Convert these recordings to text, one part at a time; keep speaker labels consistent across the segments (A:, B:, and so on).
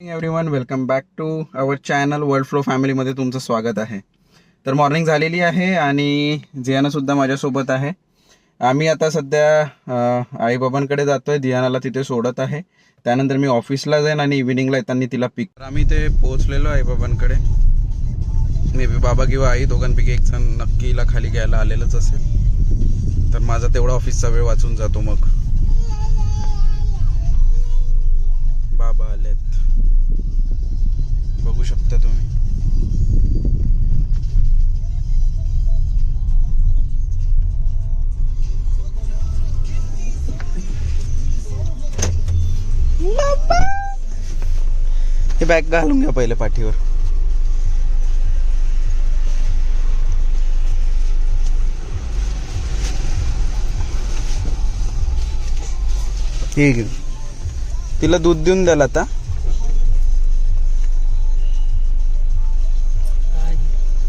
A: Everyone welcome back to our channel World Flow फॅमिलीमध्ये तुमचं स्वागत आहे. तर मॉर्निंग झालेली आहे आणि जियानासुद्धा माझ्यासोबत आहे. आम्ही आता सध्या आईबाबांकडे जातो आहे दियानाला तिथे सोडत आहे. त्यानंतर मी ऑफिसला जाईन आणि इव्हिनिंगला येताना तिला पिक तर आम्ही ते पोहोचलेलो आईबाबांकडे मे बी बाबा किंवा आई दोघांपैकी एक जण नक्कीला खाली घ्यायला आलेलंच असेल. तर माझा तेवढा ऑफिसचा वेळ वाचून जातो मग. बॅग घालून घ्या पहिले पाठीवर. ठीक आहे तिला दूध देऊन द्याल आता.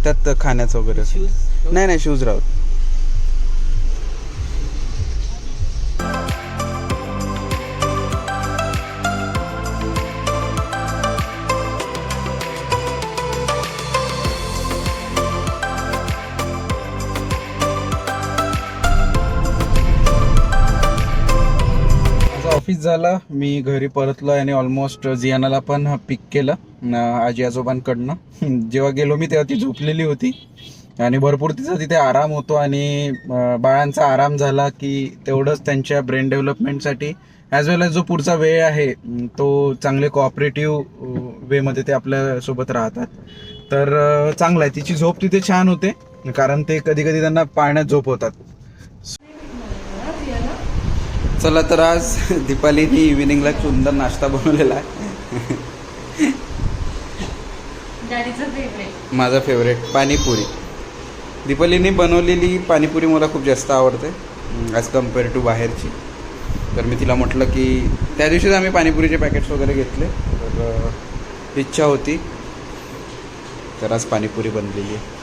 A: त्यात खाण्याचं वगैरे. नाही नाही शूज राहत ऑफिस झालं. मी घरी परतलो आणि ऑलमोस्ट जियानाला पण पिक केलं आजी आजोबांकडनं. जेव्हा गेलो मी तेव्हा ती झोपलेली होती. आणि भरपूर तिचा तिथे आराम होतो आणि बाळांचा आराम झाला की तेवढंच त्यांच्या ब्रेन डेव्हलपमेंटसाठी ॲज वेल एज जो पुढचा वेळ आहे तो चांगले कॉपरेटिव्ह वेमध्ये ते आपल्यासोबत राहतात. तर चांगलं आहे. तिची झोप तिथे छान होते कारण ते कधी कधी त्यांना पाळण्यात झोप होतात. चला तर आज दीपालीनी इव्हिनिंगला सुंदर नाश्ता बनवलेला आहे. माझा फेवरेट पाणीपुरी. दीपालीने बनवलेली पाणीपुरी मला खूप जास्त आवडते ॲज कंपेअर टू बाहेरची. तर मी तिला म्हटलं की त्या दिवशीच आम्ही पाणीपुरीचे पॅकेट्स वगैरे घेतले. तर इच्छा होती. तर आज पाणीपुरी बनलेली आहे.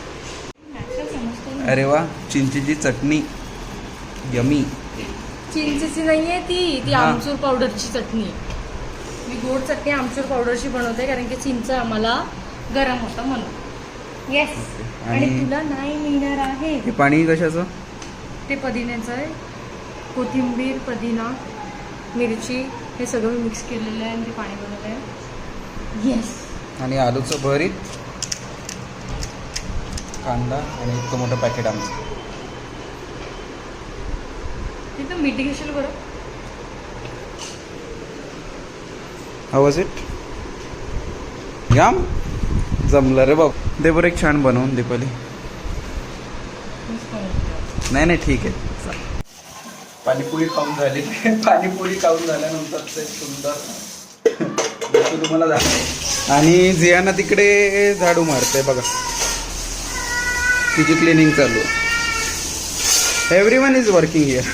A: अरे वा चिंचेची चटणी. यमी.
B: चिंचेची नाहीये ती. ती. आमचूर पावडरची चटणी. मी गोड चटणी आमचूर पावडरची बनवते कारण की चिंच आम्हाला गरम होतं म्हणून. येस आणि
A: आणि-
B: तुला नाही मिळणार आहे.
A: हे पाणी कशाचं?
B: ते पदिन्याचं आहे. कोथिंबीर पदिना मिरची हे सगळं मी मिक्स केलेलं आहे आणि ते पाणी बनवलं आहे येस
A: आणि आलूचं भरीत कांदा आणि इतकं मोठं पॅकेट आमचं.
B: तिथं मीठ घेशील बरं?
A: हाऊ वॉज इट याम जमलं रे बाब. दे बरं एक छान बनवून दीपाली. नाही नाही ठीक आहे. पाणीपुरी खाऊन झाली. पाणीपुरी खाऊन झाल्यानंतर ते सुंदर. तुम्हाला झालं आणि जियाना तिकडे झाडू मारते बघा. तिची क्लिनिंग चालू every one is working here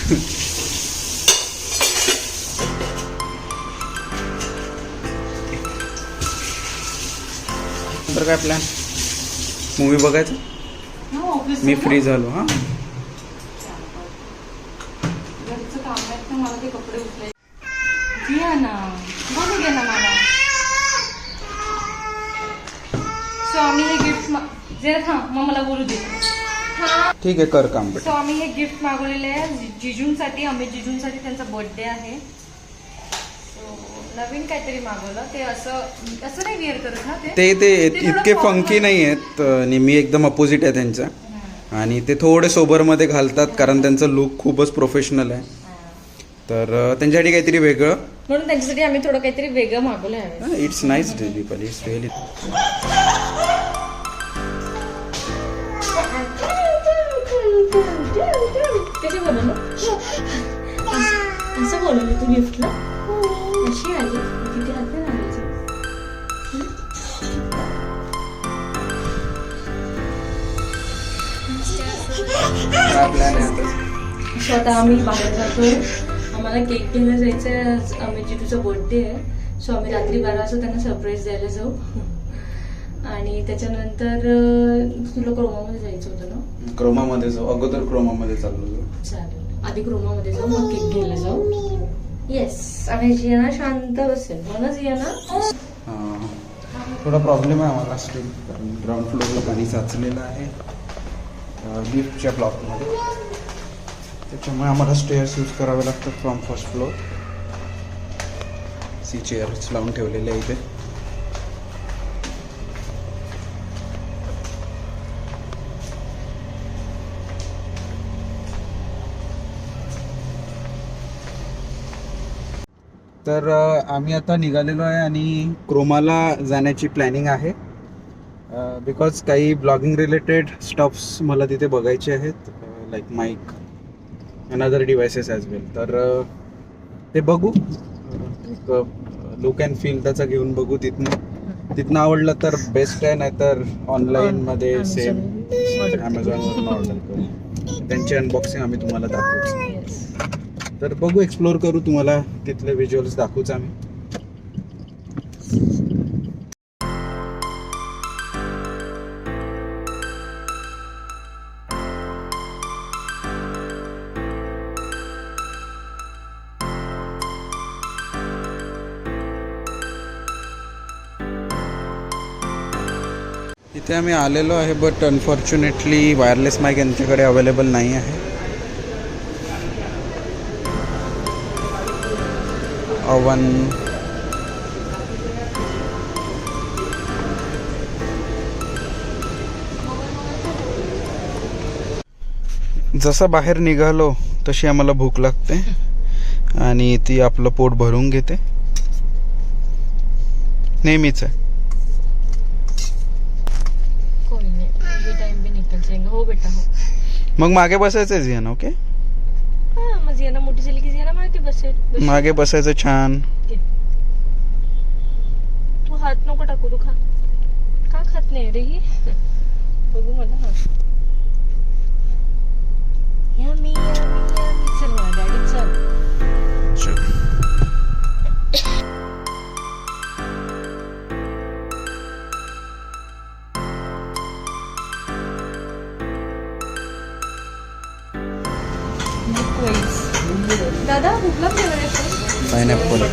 A: नंतर काय प्लॅन मूवी बघायचं?
B: हा,
A: मी? फ्री झालो हां.
B: तर सो आम्ही हे गिफ्ट थांब मग मला बोलू दे.
A: ठीक आहे कर काम
B: सो आम्ही हे गिफ्ट मागवलेले आहे जिजूंसाठी आम्ही जिजूंसाठी त्यांचा बर्थडे आहे. नवीन काहीतरी मागवलं. ते असं असं नाही विअर करत ना ते?
A: ते इतके. फंकी नाही आहेत आणि मी एकदम अपोजिट आहे त्यांच्या
B: हा,
A: आणि ते थोडे सोबरमध्ये घालतात कारण त्यांचं लुक खूपच प्रोफेशनल आहे.
B: हा.
A: तर त्यांच्यासाठी काहीतरी वेगळं.
B: म्हणून त्यांच्यासाठी आम्ही थोडं काहीतरी वेगळं मागवलं आहे
A: it's nice Deepali it's really
B: असं बनवलं तू गिफ्टला
A: आता
B: आम्ही बाहेर जातोय. आम्हाला केक घ्यायला जायचं आहे आज आम्ही जिजूचा बर्थडे आहे. सो आम्ही रात्री बारा वाजता त्यांना सरप्राईज द्यायला जाऊ. आणि त्याच्यानंतर तुला क्रोमामध्ये जायचं होतं ना?
A: क्रोमामध्ये जाऊ. अगोदर क्रोमामध्ये चाललो जाऊ.
B: चालेल. आधी क्रोमामध्ये जाऊ मग केक घ्यायला जाऊ. येस आणि जियाना शांत बसेल. ना. जियाना
A: थोडा प्रॉब्लेम आहे आम्हाला. स्टील ग्राउंड फ्लोअरला पाणी साचलेलं आहे. लिफ्टच्या ब्लॉकमध्ये त्याच्यामुळे आम्हाला स्टेअर्स यूज करावे लागतात from first floor see chairs लावून ठेवलेले आहे इथे. तर आम्ही आता निघालेलो आहे आणि क्रोमाला जाण्याची प्लॅनिंग आहे. बिकॉज काही ब्लॉगिंग रिलेटेड स्टफ्स मला तिथे बघायचे आहेत. Like mic and other devices as well तर ते बघू. एक लुक अँड फील त्याचा घेऊन बघू तिथनं. तिथनं आवडलं तर बेस्ट आहे नाहीतर ऑनलाईनमध्ये सेम. ॲमेझॉनवरून ऑर्डर करू. त्यांची अनबॉक्सिंग आम्ही तुम्हाला दाखवू. तर बघू एक्सप्लोर करू तुम्हाला. तिथले व्हिज्युअल्स दाखवूच आम्ही. इथे आम्ही आलेलो आहे बट अनफॉर्च्युनेटली वायरलेस माईक यांच्याकडे अवेलेबल नाही आहे. अवन. जसं बाहेर निघालो तशी आम्हाला भूक लागते आणि ती आपलं पोट भरून घेते. नेहमीच आहे
B: कोई नहीं ये जाएगा हो बेटा हो.
A: मग मागे बसायचं जियान ओके?
B: हाँ मग जियाना मोठी झाली की जियाना मागे बसेल. बस.
A: मागे बसायचं छान.
B: तू हात नको टाकू तू खा. का खात नाही रे ही? बघू मला हा.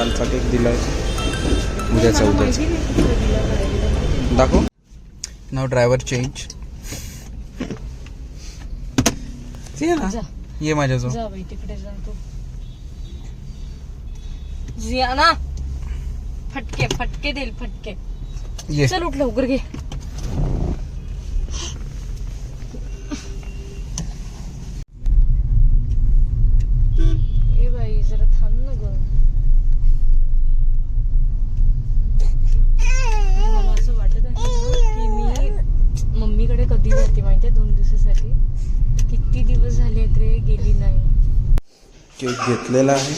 A: कालचा केक उद्याचा
B: मला
A: उद्याचा
B: दिला दिला.
A: दाखव. नाव ड्रायव्हर चेंज ये ना?
B: जा.
A: ये माझ्याजवळ.
B: तिकडे जियाना. फटके फटके देईल फटके.
A: ये.
B: चल उठ लवकर घे ए बाई जरा थांब ना ग मला असं वाटत आहे ना की मी मम्मीकडे कधी जाते माहितीये दोन दिवसासाठी किती दिवस झाले आहेत रे गेली नाही
A: केक घेतलेला आहे.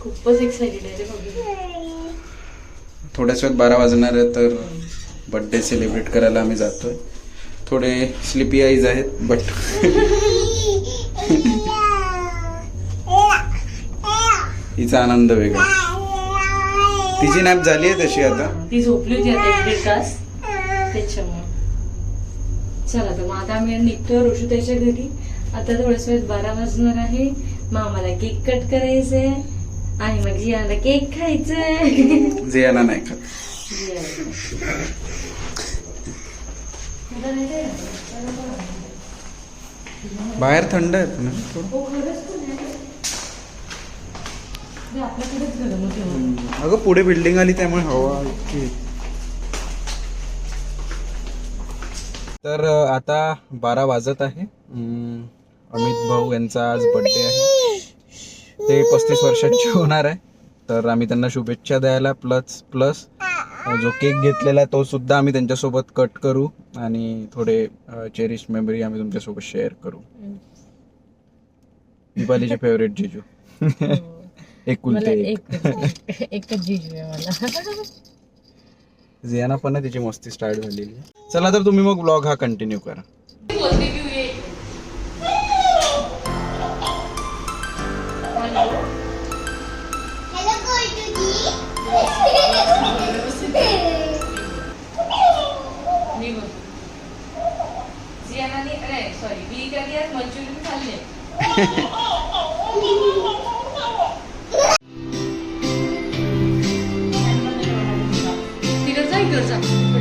B: खूपच एक्साइटेड
A: थोड्याच वेळात बारा वाजणार आहे तर बर्थडे सेलिब्रेट करायला आम्ही जातोय. थोडे स्लिपी आईज आहेत बट हिचा आनंद वेगळा. तिची नॅप झाली आहे तशी आता.
B: ती झोपली होती आता एक तास. त्याच्यामुळे. चला तर मग आता आम्ही निघतो ऋषू त्याच्या घरी. आता थोड्याच वेळात बारा वाजणार आहे. मग आम्हाला केक कट करायचंय. आणि मग जियाला केक खायचंय.
A: जियाना नाही खात. बाहेर थंड आहे पण.
B: हो
A: अगं पुढे बिल्डिंग आली त्यामुळे हवा तर आता बारा वाजत आहे. अमित भाऊ यांचा आज बर्थडे आहे. ते पस्तीस वर्षांचे होणार आहे. तर आम्ही त्यांना शुभेच्छा द्यायला प्लस प्लस जो केक घेतलेला आहे तो सुद्धा आम्ही त्यांच्यासोबत कट करू आणि थोडे चेरिश मेमरी आम्ही तुमच्यासोबत शेअर करू. दीपालीचे फेवरेट जिजू.
C: मला
A: एक.
C: एक एकच जिजू आहे मला.
A: जियाना पण तिची मस्ती स्टार्ट झालेली आहे. चला तर तुम्ही मग ब्लॉग हा कंटिन्यू करा
B: मंचुरियन खाल्ले 一
A: 个字。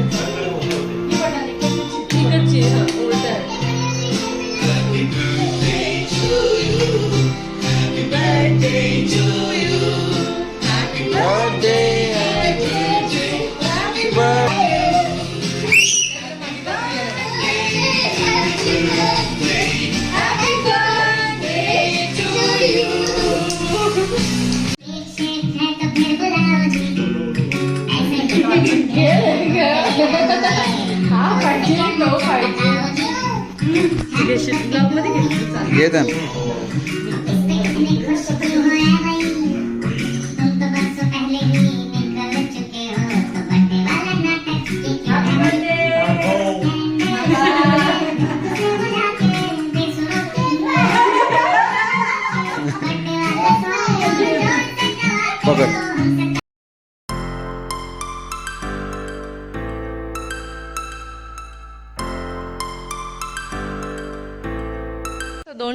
A: Yedim.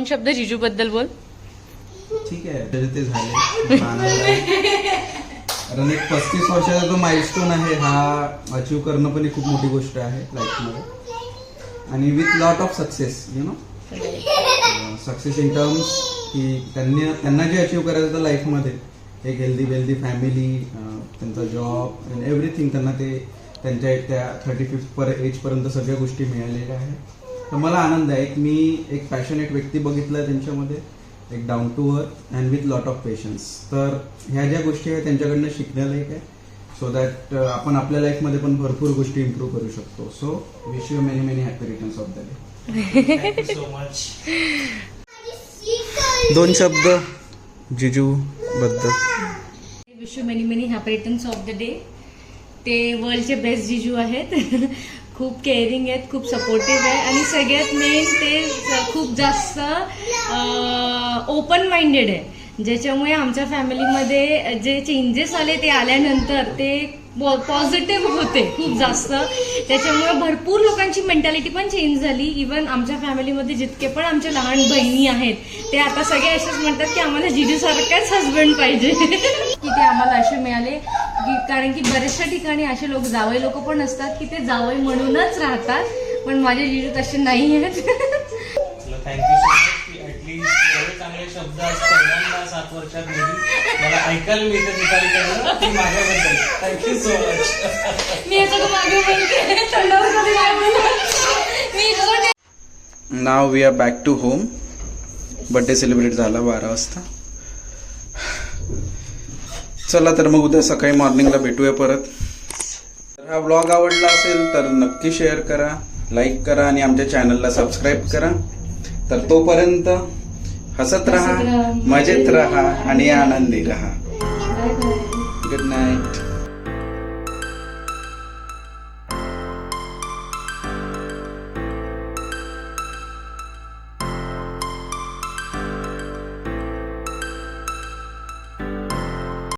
B: दोन शब्द जिजू बद्दल बोल.
A: ठीक आहे तरी ते झाले. कारण एक पस्तीस वर्षाचा जो माइलस्टोन आहे हा अचीव करणं पण एक खूप मोठी गोष्ट आहे लाईफमध्ये आणि with lot of success you know success in terms की त्यांनी त्यांना जे अचीव करायचं होतं लाईफमध्ये एक हेल्दी वेल्दी फॅमिली त्यांचा जॉब अँड एव्हरीथिंग त्यांना ते त्यांच्या त्या थर्टी फिफ्थ पर एजपर्यंत सगळ्या गोष्टी मिळालेल्या आहेत. तर मला आनंद आहे एक मी एक पॅशनेट व्यक्ती बघितलं त्यांच्यामध्ये एक down to earth and with lot of patience तर ह्या ज्या गोष्टी आहेत त्यांच्याकडनं शिकण्यालायक आहे. सो दॅट आपण आपल्या लाईफमध्ये पण भरपूर गोष्टी इम्प्रूव्ह करू शकतो. So wish you many many happy returns of the day दोन शब्द जिजू बद्दल.
B: Wish you many many happy returns of the day ते वर्ल्डचे बेस्ट जिजू आहेत. खूप केअरिंग आहेत खूप सपोर्टिव्ह आहे. आणि सगळ्यात मेन ते खूप जास्त ओपन माइंडेड आहे. ज्याच्यामुळे आमच्या फॅमिलीमध्ये जे चेंजेस आले ते आल्यानंतर ते पॉझिटिव्ह होते खूप जास्त. त्याच्यामुळे भरपूर लोकांची मेंटॅलिटी पण चेंज झाली. इवन आमच्या फॅमिलीमध्ये जितके पण आमच्या लहान बहिणी आहेत ते आता सगळे असेच म्हणतात की आम्हाला जिजूसारखाच हजबंड पाहिजे. की ते आम्हाला असे मिळाले. कारण की बऱ्याचशा ठिकाणी असे लोक जावई लोक पण असतात की ते जावई म्हणूनच राहतात. पण माझे जिजू तसे नाही आहेत.
D: चांगले शब्द पहिल्यांदा सात वर्षात मला ऐकायला मिळतं माझ्याबद्दल. थँक्यू सो मच
B: मी याचं मागे बोलते.
A: नाव we are back to home birthday celebrate झाला बारा वाजता. चला तर मग उद्या सकाळी मॉर्निंगला भेटूया परत. तर हा ब्लॉग आवडला असेल तर नक्की शेअर करा लाईक करा आणि आमच्या चॅनलला सबस्क्राईब करा. तर तोपर्यंत हसत राहा
B: हसत राहा,
A: मजेत राहा आणि आनंदी राहा.